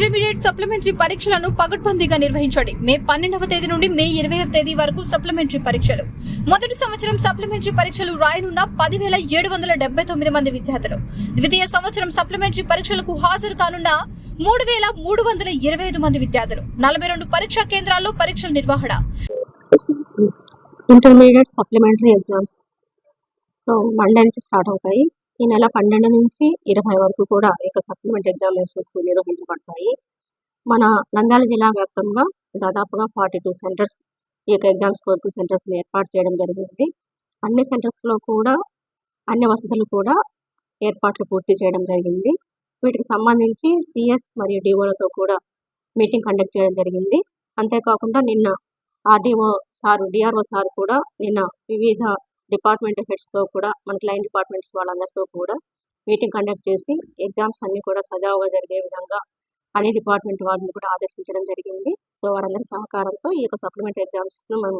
Intermediate supplementary పరీక్షలను పగడ్బందీగా నిర్వహించండి. మే పన్నెండవ తేదీ నుండి మే ఇరవైవ తేదీ వరకు సప్లిమెంటరీ పరీక్షలు. మొదటి సంవత్సరం సప్లిమెంటరీ పరీక్షలు రాయనున్న పదివేల ఏడు వందల డెబ్బై తొమ్మిది మంది విద్యార్థులు. ద్వితీయ సంవత్సరం సప్లిమెంటరీ పరీక్షలకు హాజరు కానున్న మూడు వేల మూడు వందల ఇరవై ఐదు మంది విద్యార్థులు. నలభై రెండు పరీక్షా కేంద్రాల్లో పరీక్షల నిర్వహణ. Intermediate supplementary exams. So Monday నుంచి స్టార్ట్ అవుతాయి. ఈ నెల పన్నెండు నుంచి ఇరవై వరకు కూడా ఇక సప్లిమెంట్ ఎగ్జామినేషన్స్ నిర్వహించబడతాయి. మన నంద్యాల జిల్లా వ్యాప్తంగా దాదాపుగా ఫార్టీ టూ సెంటర్స్ ఈ యొక్క ఎగ్జామ్స్ కోర్పు సెంటర్స్ని ఏర్పాటు చేయడం జరిగింది. అన్ని సెంటర్స్లో కూడా అన్ని వసతులు కూడా ఏర్పాట్లు పూర్తి చేయడం జరిగింది. వీటికి సంబంధించి సిఎస్ మరియు డిఓలతో కూడా మీటింగ్ కండక్ట్ చేయడం జరిగింది. అంతేకాకుండా నిన్న ఆర్డీఓ సార్ డిఆర్ఓ సార్ కూడా నిన్న వివిధ డిపార్ట్మెంట్ హెడ్స్తో కూడా మన క్లయింట్ డిపార్ట్మెంట్స్ వాళ్ళందరితో కూడా మీటింగ్ కండక్ట్ చేసి ఎగ్జామ్స్ అన్ని కూడా సజావుగా జరిగే విధంగా అన్ని డిపార్ట్మెంట్ వారిని కూడా ఆదేశించడం జరిగింది. సో వారందరి సహకారంతో ఈ యొక్క సప్లిమెంట్ ఎగ్జామ్స్ను మనం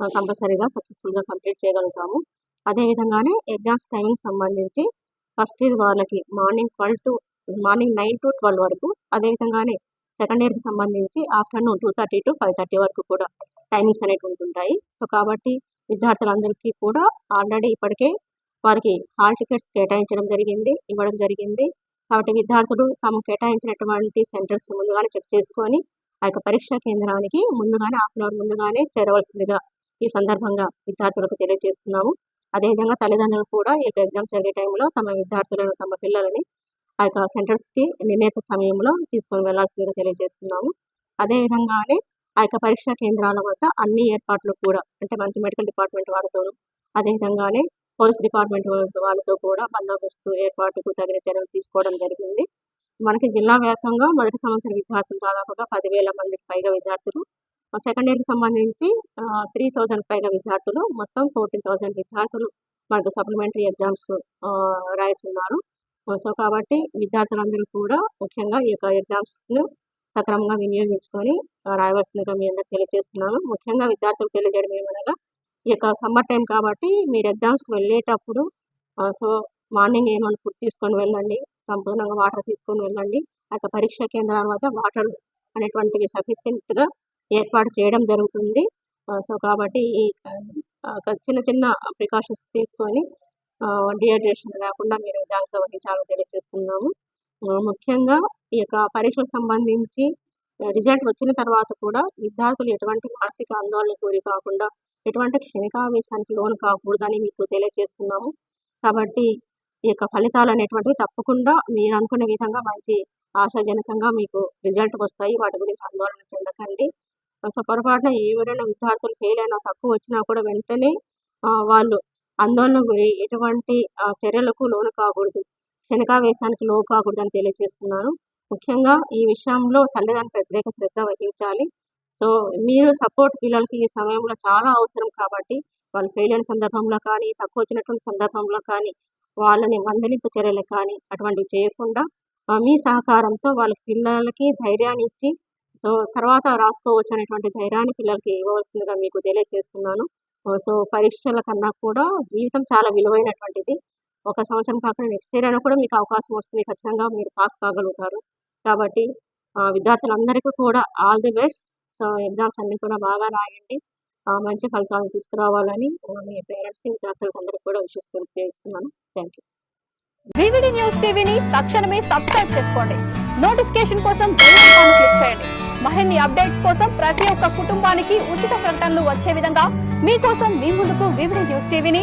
కంపల్సరీగా సక్సెస్ఫుల్గా కంప్లీట్ చేయగలుగుతాము. అదేవిధంగానే ఎగ్జామ్స్ టైమింగ్ సంబంధించి ఫస్ట్ ఇయర్ వాళ్ళకి morning twelve to morning nine to twelve వరకు అదేవిధంగానే సెకండ్ ఇయర్కి సంబంధించి afternoon two thirty to five thirty వరకు కూడా టైమింగ్స్ అనేవి ఉంటుంటాయి సో కాబట్టి విద్యార్థులందరికీ కూడా ఆల్రెడీ ఇప్పటికే వారికి హాల్ టికెట్స్ కేటాయించడం జరిగింది ఇవ్వడం జరిగింది. కాబట్టి విద్యార్థులు తాము కేటాయించినటువంటి సెంటర్స్ ముందుగానే చెక్ చేసుకొని ఆ యొక్క పరీక్షా కేంద్రానికి ముందుగానే హాఫ్ అన్ అవర్ ముందుగానే చేరవలసిందిగా ఈ సందర్భంగా విద్యార్థులకు తెలియజేస్తున్నాము. అదేవిధంగా తల్లిదండ్రులు కూడా ఈ యొక్క ఎగ్జామ్స్ జరిగే టైంలో తమ విద్యార్థులను తమ పిల్లలని ఆ యొక్క సెంటర్స్కి నిర్ణీత సమయంలో తీసుకొని వెళ్ళాల్సిందిగా తెలియజేస్తున్నాము. అదేవిధంగానే ఆ యొక్క పరీక్షా కేంద్రాల వద్ద అన్ని ఏర్పాట్లు కూడా అంటే మనకి మెడికల్ డిపార్ట్మెంట్ వారితోనూ అదేవిధంగానే పోలీస్ డిపార్ట్మెంట్ వాళ్ళతో కూడా బందోబస్తు ఏర్పాటుకు తగిన చర్యలు తీసుకోవడం జరిగింది. మనకి జిల్లా వ్యాప్తంగా మొదటి సంవత్సరం విద్యార్థులు దాదాపుగా పదివేల మందికి పైగా విద్యార్థులు. సెకండ్ ఇయర్కి సంబంధించి త్రీ థౌజండ్ పైగా విద్యార్థులు మొత్తం ఫోర్టీన్ థౌజండ్ విద్యార్థులు మనకు సప్లిమెంటరీ ఎగ్జామ్స్ రాయిస్తున్నారు. సో కాబట్టి విద్యార్థులందరూ కూడా ముఖ్యంగా ఈ యొక్క ఎగ్జామ్స్ను సక్రమంగా వినియోగించుకొని రాయవలసిందిగా మీ అందరికి తెలియజేస్తున్నాను. ముఖ్యంగా విద్యార్థులు తెలియజేయడం ఏమనగా ఈ యొక్క సమ్మర్ టైం కాబట్టి మీరు ఎగ్జామ్స్కి వెళ్ళేటప్పుడు సో మార్నింగ్ ఏమైనా ఫుడ్ తీసుకొని వెళ్ళండి సంపూర్ణంగా వాటర్ తీసుకొని వెళ్ళండి అక్కడ పరీక్ష కేంద్రాల వద్ద వాటర్ అనేటువంటివి సఫిషియెంట్గా ఏర్పాటు చేయడం జరుగుతుంది. సో కాబట్టి ఈ చిన్న చిన్న ప్రికాషన్స్ తీసుకొని డిహైడ్రేషన్ లేకుండా మీరు జాగ్రత్త వహించాలని తెలియజేస్తున్నాము. ముఖ్యంగా ఈ యొక్క పరీక్షలకు సంబంధించి రిజల్ట్ వచ్చిన తర్వాత కూడా విద్యార్థులు ఎటువంటి మానసిక ఆందోళన కోరి కాకుండా ఎటువంటి క్షణికావేశానికి లోను కాకూడదని మీకు తెలియజేస్తున్నాము. కాబట్టి ఈ యొక్క ఫలితాలు అనేటువంటివి తప్పకుండా మీరు అనుకునే విధంగా మంచి ఆశాజనకంగా మీకు రిజల్ట్ వస్తాయి. వాటి గురించి ఆందోళన చెందకండి. సో పొరపాటున ఎవరైనా విద్యార్థులు ఫెయిల్ అయినా తక్కువ వచ్చినా కూడా వెంటనే వాళ్ళు ఆందోళన గురి ఎటువంటి చర్యలకు లోను కాకూడదు. క్షణికావేశానికి లో కాకూడదని తెలియజేస్తున్నాను ముఖ్యంగా ఈ విషయంలో తల్లిదండ్రులు ప్రత్యేక శ్రద్ధ వహించాలి. సో మీరు సపోర్ట్ పిల్లలకి ఈ సమయంలో చాలా అవసరం కాబట్టి వాళ్ళు ఫెయిల్ అయిన సందర్భంలో కానీ తక్కువ వచ్చినటువంటి సందర్భంలో కానీ వాళ్ళని మందలింపు చర్యలు కానీ అటువంటివి చేయకుండా మీ సహకారంతో వాళ్ళ పిల్లలకి ధైర్యాన్ని ఇచ్చి సో తర్వాత రాసుకోవచ్చు అనేటువంటి ధైర్యాన్ని పిల్లలకి ఇవ్వవలసిందిగా మీకు తెలియజేస్తున్నాను. సో పరీక్షల కన్నా కూడా జీవితం చాలా విలువైనటువంటిది. ఒక సంవత్సరం కాకుండా నెక్స్ట్ ఇయర్ అయినా కూడా మీకు అవకాశం వస్తుంది. ఖచ్చితంగా మీరు పాస్ కాగలుగుతారు. కాబట్టి విద్యార్థులందరికీ కూడా all the best so exams అన్ని కూడా బాగా రాయండి. మంచి ఫలితాలు తీసుకురావాలని మీ పేరెంట్స్కి విద్యార్థులకు అందరికీ కూడా విషయం తెలియజేస్తున్నాను. థ్యాంక్ యూ వివిడి న్యూస్ టీవీని తక్షణమే సబ్స్క్రైబ్ చేసుకోండి. నోటిఫికేషన్ కోసం క్లిక్ చేయండి. మరిన్ని అప్డేట్స్ కోసం ప్రతి ఒక్క కుటుంబానికి ఉచిత ప్రకటనలు వచ్చే విధంగా మీకోసం మీ ముందుకు వివిడి న్యూస్ టీవీని